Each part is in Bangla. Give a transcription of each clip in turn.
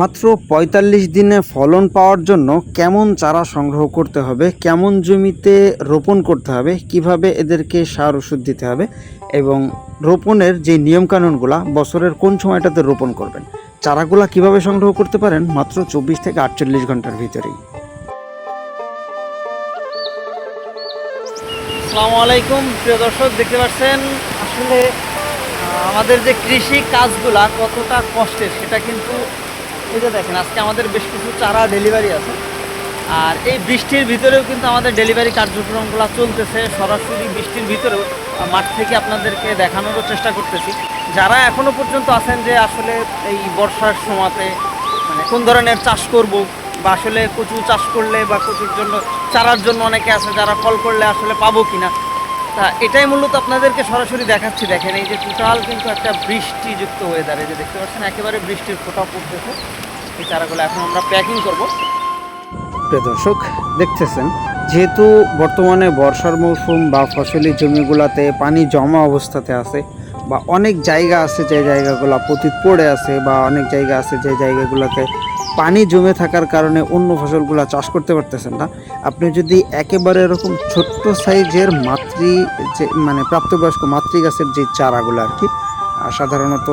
মাত্র ৪৫ দিনে ফলন পাওয়ার জন্য কেমন চারা সংগ্রহ করতে হবে, কেমন জমিতে রোপণ করতে হবে, কীভাবে এদেরকে সার ওষুধ দিতে হবে এবং রোপণের যে নিয়মকানুনগুলা, বছরের কোন সময়টাতে রোপণ করবেন, চারাগুলা কীভাবে সংগ্রহ করতে পারেন, মাত্র চব্বিশ থেকে আটচল্লিশ ঘণ্টার ভিতরেই। আসসালামু আলাইকুম, প্রিয় দর্শক, দেখতে পাচ্ছেন, আসলে আমাদের যে কৃষি কাজগুলা কতটা কষ্টের, সেটা কিন্তু এই যে দেখেন, আজকে আমাদের বেশ কিছু চারা ডেলিভারি আছে। আর এই বৃষ্টির ভিতরেও কিন্তু আমাদের ডেলিভারি কার্যক্রমগুলো চলতেছে। সরাসরি বৃষ্টির ভিতরেও মাঠ থেকে আপনাদেরকে দেখানোরও চেষ্টা করতেছি। যারা এখনও পর্যন্ত আছেন যে আসলে এই বর্ষার সময়তে মানে কোন ধরনের চাষ করব বা আসলে কচু চাষ করলে বা কচুর জন্য, চারার জন্য অনেকে আছে যারা কল করলে আসলে পাবো কিনা তা এটাই মূলত আপনাদেরকে সরাসরি দেখাচ্ছি। দেখেন এই যে টোটাল কিন্তু একটা বৃষ্টিযুক্ত ওয়েদার এই যে দেখতে পাচ্ছেন, একেবারে বৃষ্টির ফোঁটা পড়তেছে। এই চারাগুলো এখন আমরা প্যাকিং করব। দর্শক, দেখতেছেন, যেহেতু বর্তমানে বর্ষার মৌসুম বা ফসলি জমিগুলোতে পানি জমা অবস্থাতে আছে বা অনেক জায়গা আছে যে জায়গাগুলো পতিত পড়ে আছে বা অনেক জায়গা আছে যে জায়গাগুলোতে পানি জমে থাকার কারণে অন্য ফসলগুলো চাষ করতে পারতেছেন না। আপনি যদি একেবারে এরকম ছোট্ট সাইজের মাতৃ যে মানে প্রাপ্তবয়স্ক মাতৃ গাছের যে চারাগুলো আর কি সাধারণত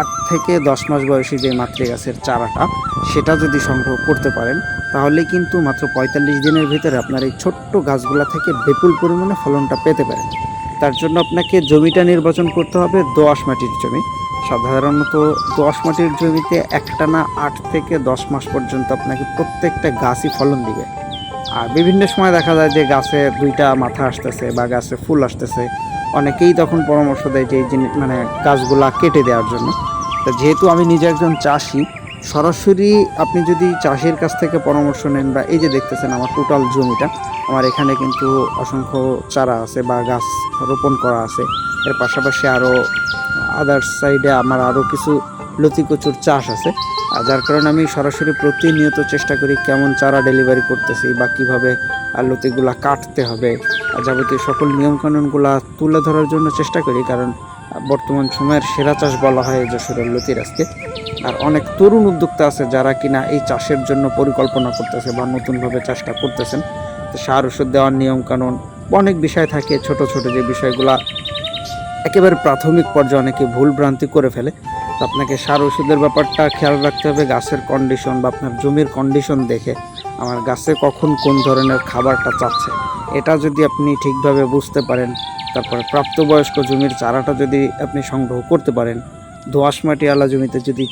আট থেকে দশ মাস বয়সী যে মাতৃ গাছের চারাটা, সেটা যদি সংগ্রহ করতে পারেন, তাহলে কিন্তু মাত্র পঁয়তাল্লিশ দিনের ভিতরে আপনার এই ছোট্ট গাছগুলা থেকে বিপুল পরিমাণে ফলনটা পেতে পারেন। তার জন্য আপনাকে জমিটা নির্বাচন করতে হবে দোআঁশ মাটির জমি। সাধারণত দশ মাটির জমিতে একটানা আট থেকে দশ মাস পর্যন্ত আপনাকে প্রত্যেকটা গাছই ফলন দিবে। আর বিভিন্ন সময় দেখা যায় যে গাছে দুইটা মাথা আসতেছে বা গাছে ফুল আসতেছে। অনেকেই তখন পরামর্শ দেয় যে এই জিনিস মানে গাছগুলা কেটে দেওয়ার জন্য। তো যেহেতু আমি নিজে একজন চাষি, সরাসরি আপনি যদি চাষির কাছ থেকে পরামর্শ নেন বা এই যে দেখতেছেন আমার টোটাল জমিটা, আমার এখানে কিন্তু অসংখ্য চারা আছে বা গাছ রোপণ করা আছে। এর পাশাপাশি আরও আদার্স সাইডে আমার আরও কিছু লতি কচুর চাষ আছে। আর যার কারণে আমি সরাসরি প্রতিনিয়ত চেষ্টা করি কেমন চারা ডেলিভারি করতেছি বা কীভাবে লতিগুলা কাটতে হবে। যাবতীয় সকল নিয়মকানুনগুলা তুলে ধরার জন্য চেষ্টা করি, কারণ বর্তমান সময়ের সেরা চাষ বলা হয় এই লতির লতিরাজকে আর অনেক তরুণ উদ্যোক্তা আছে যারা কিনা এই চাষের জন্য পরিকল্পনা করতেছে বা নতুনভাবে চাষটা করতেছেন। সার ওষুধ দেওয়ার নিয়মকানুন অনেক বিষয় থাকে, ছোট ছোট যে বিষয়গুলা একেবারে প্রাথমিক পর্যায়ে অনেকে ভুল ভ্রান্তি করে ফেলে। আপনাকে সার ওষুধের ব্যাপারটা খেয়াল রাখতে হবে, গাছের কন্ডিশন বা আপনার জমির কন্ডিশন দেখে আমার গাছে কখন কোন ধরনের খাবারটা চাচ্ছে। এটা যদি আপনি ঠিকভাবে বুঝতে পারেন, তারপরে প্রাপ্তবয়স্ক জমির চারাটা যদি আপনি সংগ্রহ করতে পারেন, দোআঁশ মাটিওয়ালা জমিতে যদি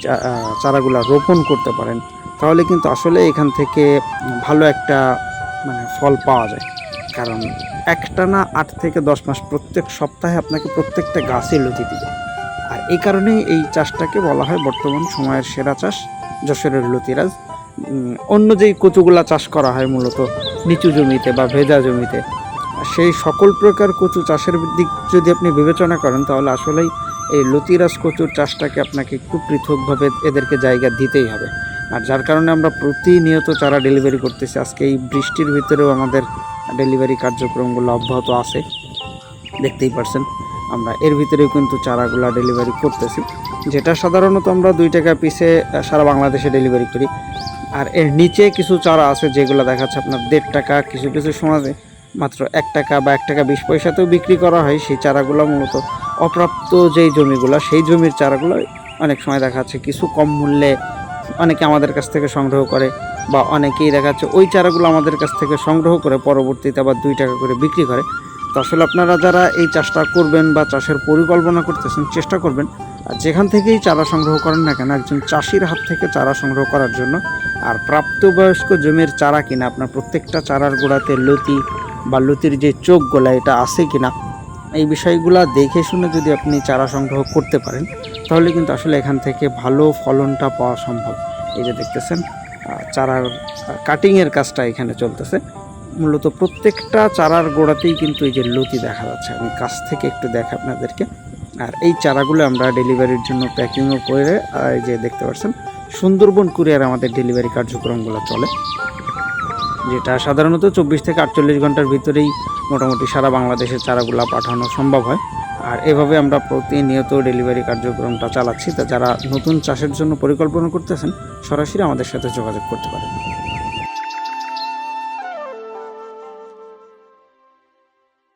চারাগুলা রোপণ করতে পারেন, তাহলে কিন্তু আসলে এখান থেকে ভালো একটা মানে ফল পাওয়া যায়। কারণ একটানা আট থেকে দশ মাস প্রত্যেক সপ্তাহে আপনাকে প্রত্যেকটা গাছই লতি দিবে। আর এই কারণেই এই চাষটাকে বলা হয় বর্তমান সময়ের সেরা চাষ, যশোরের লতিরাজ। অন্য যেই কচুগুলা চাষ করা হয় মূলত নিচু জমিতে বা ভেজা জমিতে, সেই সকল প্রকার কচু চাষের দিক যদি আপনি বিবেচনা করেন, তাহলে আসলেই এই লতিরাজ কচুর চাষটাকে আপনাকে একটু পৃথকভাবে এদেরকে জায়গা দিতেই হবে। আর যার কারণে আমরা প্রতিনিয়ত চারা ডেলিভারি করতেছি। আজকে এই বৃষ্টির ভিতরেও আমাদের ডেলিভারি কার্যক্রমগুলো অব্যাহত আছে। দেখতেই পারছেন আমরা। এর ভিতরেও কিন্তু চারাগুলা ডেলিভারি করতেছি। যেটা সাধারণত আমরা দুই টাকা পিসে সারা বাংলাদেশে ডেলিভারি করি। আর এর নিচে কিছু চারা আছে যেগুলো দেখাচ্ছে আপনার দেড় টাকা, কিছু কিছু সময় মাত্র এক টাকা বা এক টাকা বিশ পয়সাতেও বিক্রি করা হয়। সেই চারাগুলো মূলত অপ্রাপ্ত যেই জমিগুলো, সেই জমির চারাগুলো অনেক সময় দেখা যাচ্ছে কিছু কম মূল্যে অনেকে আমাদের কাছ থেকে সংগ্রহ করে বা অনেকেই দেখা যাচ্ছে ওই চারাগুলো আমাদের কাছ থেকে সংগ্রহ করে পরবর্তীতে আবার দুই টাকা করে বিক্রি করে। তো আসলে আপনারা যারা এই চাষটা করবেন বা চাষের পরিকল্পনা করতেছেন, চেষ্টা করবেন যেখান থেকেই চারা সংগ্রহ করেন না কেন, একজন চাষির হাত থেকে চারা সংগ্রহ করার জন্য। আর প্রাপ্তবয়স্ক জমির চারা কিনা, আপনার প্রত্যেকটা চারার গোড়াতে লতি বা লতির যে চোখগুলা, এটা আছে কিনা এই বিষয়গুলো দেখে শুনে যদি আপনি চারা সংগ্রহ করতে পারেন, তাহলে কিন্তু আসলে এখান থেকে ভালো ফলনটা পাওয়া সম্ভব। এই যে দেখতেছেন চারার কাটিংয়ের কাজটা এখানে চলতেছে। মূলত প্রত্যেকটা চারার গোড়াতেই কিন্তু এই যে লতি দেখা যাচ্ছে। আমি কাছ থেকে একটু দেখা আপনাদেরকে। আর এই চারাগুলো আমরা ডেলিভারির জন্য প্যাকিংও করে এই যে দেখতে পাচ্ছেন, সুন্দরবন কুরিয়ার আমাদের ডেলিভারি কার্যক্রমগুলো চলে। যেটা সাধারণত চব্বিশ থেকে আটচল্লিশ ঘণ্টার ভিতরেই মোটামুটি সারা বাংলাদেশের চারাগুলা পাঠানো সম্ভব হয়। আর এভাবে আমরা প্রতিনিয়ত ডেলিভারি কার্যক্রমটা চালাচ্ছি। তা যারা নতুন চাষের জন্য পরিকল্পনা করতেছেন, সরাসরি আমাদের সাথে যোগাযোগ করতে পারেন।